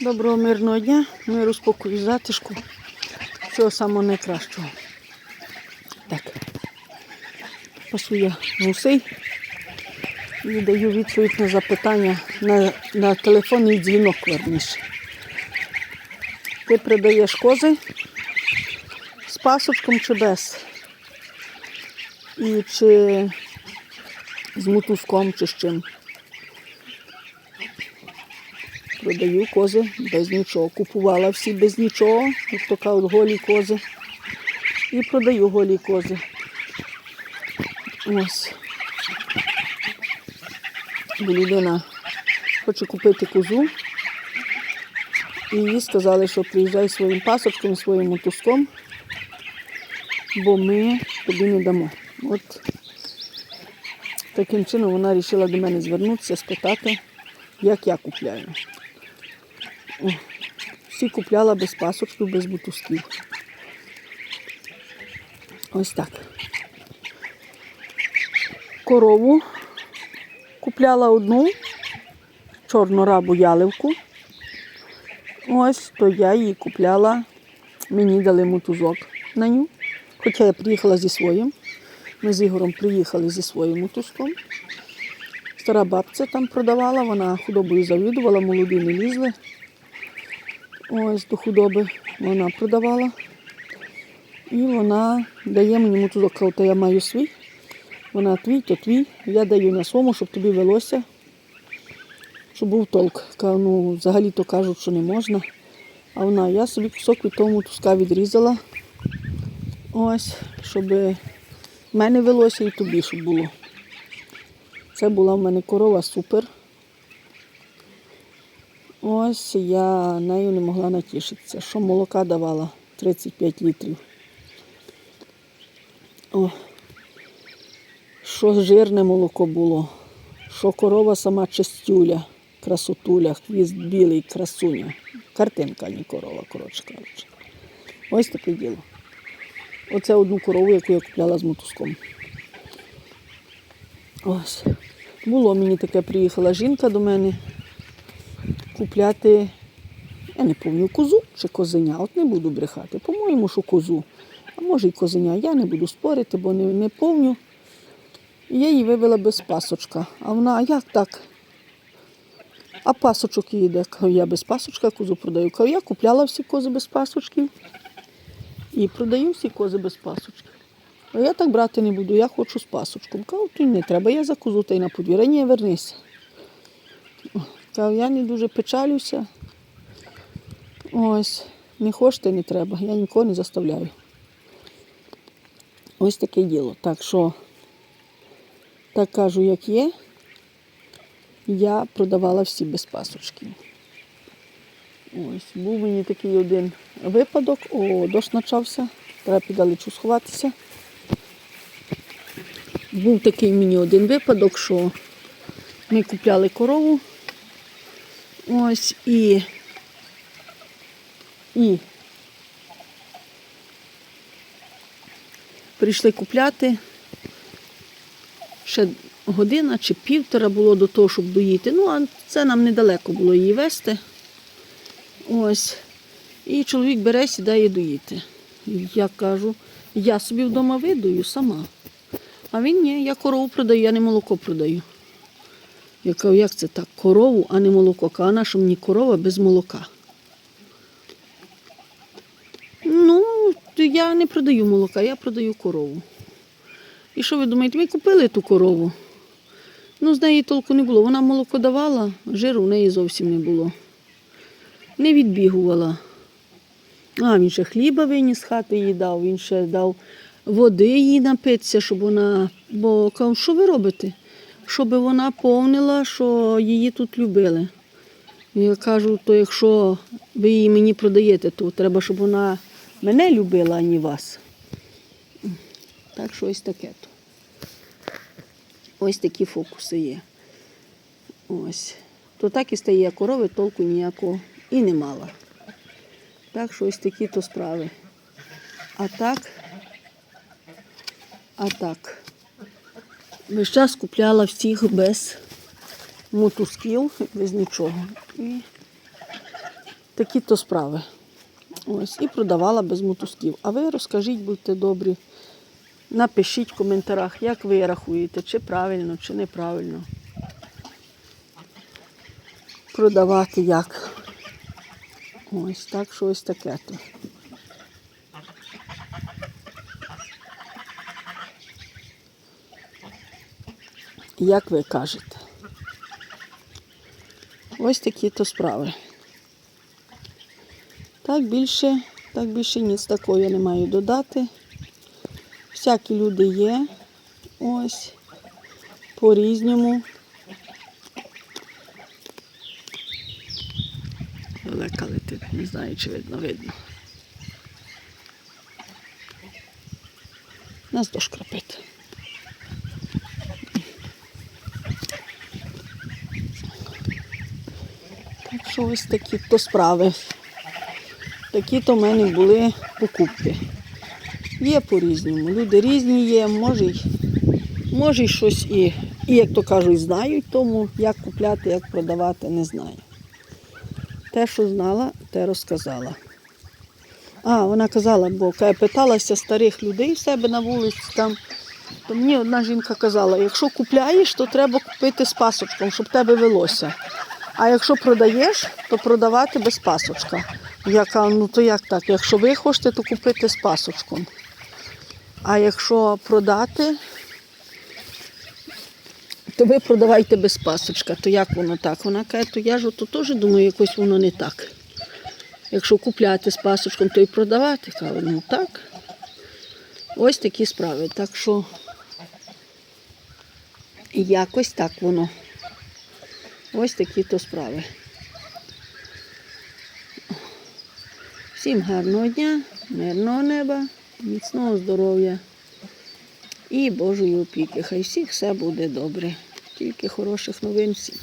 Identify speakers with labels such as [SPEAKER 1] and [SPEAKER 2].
[SPEAKER 1] Доброго мирного дня, миру, спокою, затишку. Всього самого найкращого. Так. Пасую гусей і даю відповідь на запитання на, на телефонний дзвінок верніше. Ти продаєш кози з пасочком чи без? І чи з мотузком, чи з чим? Продаю кози без нічого. Купувала всі без нічого, як то кажуть, голі кози. І продаю голі кози. Ось. Бо людина хоче купити козу. І їй сказали, що приїжджай своїм пасочком, своїм мотузком, бо ми тобі не дамо. От таким чином вона вирішила до мене звернутися, спитати, як я купляю. Всі купляла без пасочків, без бутусків. Ось так. Корову купляла одну, чорну рабу яливку. Ось, то я її купляла, мені дали мотузок на ню. Хоча я приїхала зі своїм. Ми з Ігорем приїхали зі своїм мотузком. Стара бабця там продавала, вона худобою завідувала, молоді не лізли. Ось до худоби вона продавала. І вона дає мені мотузок, каже, я маю свій. Вона твій, то твій. Я даю на своєму, щоб тобі велося, щоб був толк. Ну, взагалі-то кажуть, що не можна. А вона, я собі кусок від того мотузка відрізала. Ось, щоб в мене велося і тобі, щоб було. Це була в мене корова супер. Ось я нею не могла натішитися. Що молока давала 35 літрів. О, що жирне молоко було, що корова сама чистюля, красотуля, хвіст білий, красуня. Картинка, не корова, коротше кажучи. Ось таке діло. Оце одну корову, яку я купляла з мотузком. Ось. Було мені таке, приїхала жінка до мене купляти, я не пам'ятаю, козу чи козеня. От не буду брехати. По-моєму, що козу. А може й козеня. Я не буду спорити, бо не, не помню. І я її вивела без пасочка. А вона, а як так? А пасочок її йде. Я без пасочка козу продаю. Кажу, я купляла всі кози без пасочків. І продаю всі кози без пасочків. А я так брати не буду, я хочу з пасочком. Кажу, то не треба, я за козу та й на подвір'я. Ні, вернися. Кажу, я не дуже печалюся. Ось, не хочете, не треба. Я нікого не заставляю. Ось таке діло. Так що, так кажу, як є, я продавала всі без пасочків. Ось, був мені такий один випадок, о, дощ почався, треба підалечу сховатися. Був такий мені один випадок, що ми купляли корову. Ось і, і прийшли купляти. Ще година чи півтора було до того, щоб доїти. Ну, а це нам недалеко було її вести. Ось. І чоловік бере, сідає доїти. Я кажу, я собі вдома видаю сама. А він ні, я корову продаю, я не молоко продаю. Я кажу, як це так? Корову, а не молоко. А на що мені корова без молока? Ну, я не продаю молока, я продаю корову. І що ви думаєте, ми купили ту корову? Ну, з неї толку не було. Вона молоко давала, жиру в неї зовсім не було. Не відбігувала. А, він ще хліба виніс з хати їй дав, він ще дав води їй напитися, щоб вона. Бо що ви робите? Щоб вона повнила, що її тут любили. Я кажу, то якщо ви її мені продаєте, то треба, щоб вона мене любила, а не вас. Так що ось таке то. Ось такі фокуси є. Ось. То так і стає корови, толку ніякого і не мала. Так що ось такі то справи. А так, а так. Весь час купляла всіх без мотузків, без нічого. І Такі то справи. Ось, і продавала без мотузків. А ви розкажіть, будьте добрі. Напишіть в коментарях, як ви рахуєте, чи правильно, чи неправильно. Продавати як. Ось так, що ось таке то. Як ви кажете? Ось такі то справи. Так більше, так більше ніц такого не маю додати. Всякі люди є. Ось. По-різному. Далека летить, не знаю, чи видно, видно. Нас дощ що ось такі то справи. Такі то в мене були покупки. Є по-різному. Люди різні є, може, може й щось і, і, як то кажуть, знають, тому як купляти, як продавати, не знаю. Те, що знала, те розказала. А, вона казала, бо я питалася старих людей в себе на вулиці, там, то мені одна жінка казала, якщо купляєш, то треба купити з пасочком, щоб тебе велося. А якщо продаєш, то продавати без пасочка. Я кажу, ну то як так? Якщо ви хочете, то купити з пасочком. А якщо продати, то ви продавайте без пасочка. То як воно так? Вона каже, то я ж то теж думаю, якось воно не так. Якщо купляти з пасочком, то і продавати. Кажу, ну так. Ось такі справи. Так що якось так воно. Ось такі то справи. Всім гарного дня, мирного неба, міцного здоров'я і Божої опіки. Хай всіх все буде добре. Тільки хороших новин всім.